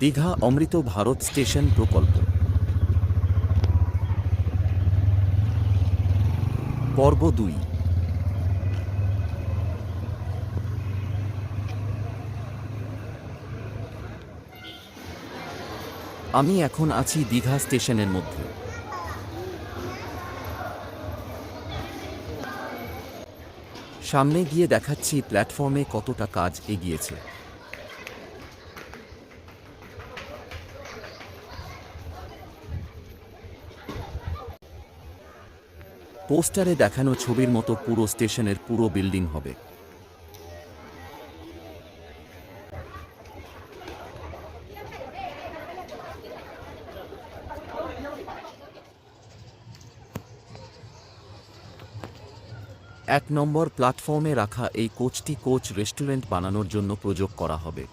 দীঘা অমৃত Bharat station প্রকল্প। পর্ব দুই। আমি এখন আছি দীঘা স্টেশনের মধ্যে। সামনে গিয়ে দেখাচ্ছি প্ল্যাটফর্মে কতটা কাজ এগিয়েছে। পোস্টারে দেখানো ছবির মতো পুরো স্টেশনের পুরো বিল্ডিং হবে। এক নম্বর প্ল্যাটফর্মে রাখা এই কোচটি কোচ রেস্টুরেন্ট বানানোর জন্য প্রযোগ করা হবে।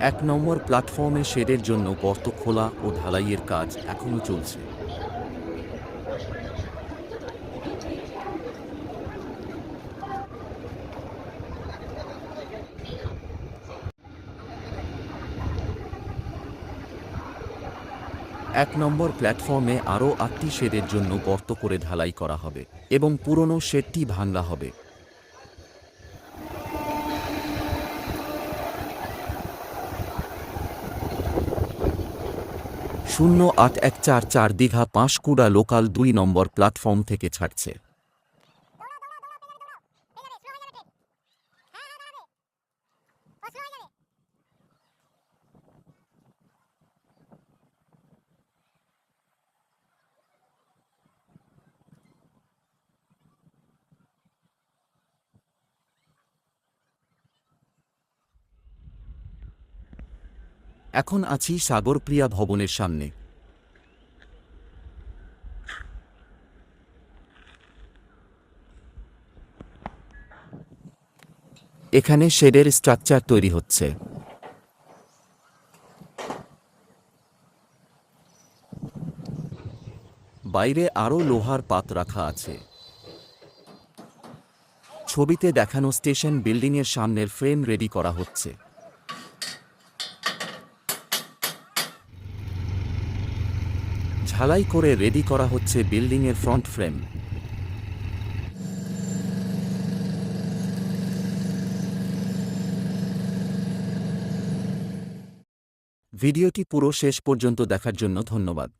এক নম্বর প্ল্যাটফর্মে শেডের জন্য গর্ত খোলা ও ঢালাইয়ের কাজ এখনও চলছে। এক নম্বর প্ল্যাটফর্মে আরও আটটি শেডের জন্য গর্ত করে ঢালাই করা হবে এবং পুরনো শেডটি ভাঙা হবে। শূন্য আট এক চার চার দীঘা পাঁশকুড়া লোকাল দুই নম্বর প্ল্যাটফর্ম থেকে ছাড়ছে এখন আছি সাগরপ্রিয়া ভবনের সামনে। এখানে শেডের স্ট্রাকচার তৈরি হচ্ছে। বাইরে আরও লোহার পাত রাখা আছে। ছবিতে দেখানো স্টেশন বিল্ডিংয়ের সামনের ফ্রেম রেডি করা হচ্ছে। ঝালাই করে রেডি করা হচ্ছে বিল্ডিংয়ের ফ্রন্ট ফ্রেম। ভিডিওটি পুরো শেষ পর্যন্ত দেখার জন্য ধন্যবাদ।